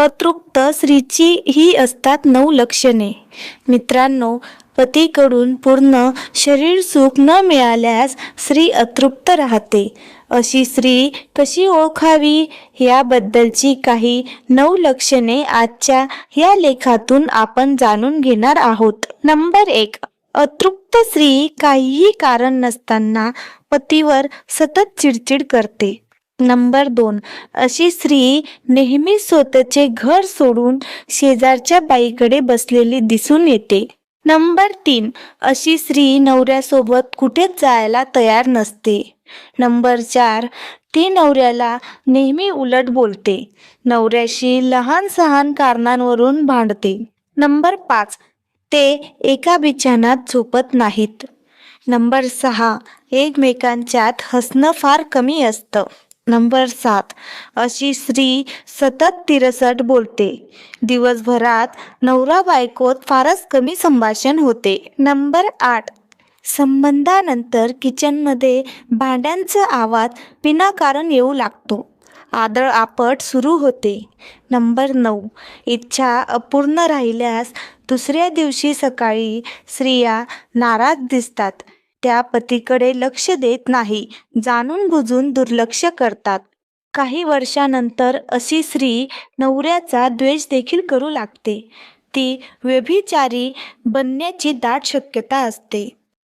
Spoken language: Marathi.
अतृप्त स्त्रीची ही असतात नऊ लक्षणे. मित्रांनो पतीकडून पूर्ण शरीर सुख न मिळाल्यास स्त्री अतृप्त राहते. अशी स्त्री कशी ओळखावी? याबद्दलची काही नऊ लक्षणे आजच्या या लेखातून आपण जाणून घेणार आहोत. नंबर एक अतृप्त स्त्री काहीही कारण नसताना पतीवर सतत चिडचिड करते. नंबर दोन. अशी स्त्री नेहमी स्वतःचे घर सोडून शेजारच्या बाईकडे बसलेली दिसून येते. नंबर तीन. अशी स्त्री नवऱ्यासोबत कुठेच जायला तयार नसते. नंबर चार. ती नवऱ्याला नेहमी उलट बोलते. नवऱ्याशी लहान सहान कारणांवरून भांडते. नंबर पाच. ते एका बिछानात झोपत नाहीत. नंबर सहा. एकमेकांच्यात हसणं फार कमी असतं. नंबर सात. अशी स्त्री सतत तिरसट बोलते. दिवसभरात नवरा बायकोत फारच कमी संभाषण होते. नंबर आठ. संबंधानंतर किचनमध्ये भांड्यांचा आवाज विनाकारण येऊ लागतो. आदळ आपट सुरू होते. नंबर नऊ. इच्छा अपूर्ण राहिल्यास दुसऱ्या दिवशी सकाळी स्त्रिया नाराज दिसतात. त्या पतीकडे लक्ष देत नाही जाणून बुजून दुर्लक्ष करतात. काही वर्षानंतर अशी स्त्री नवऱ्याचा द्वेष देखील करू लागते. ती व्यभिचारी बनण्याची दाट शक्यता असते.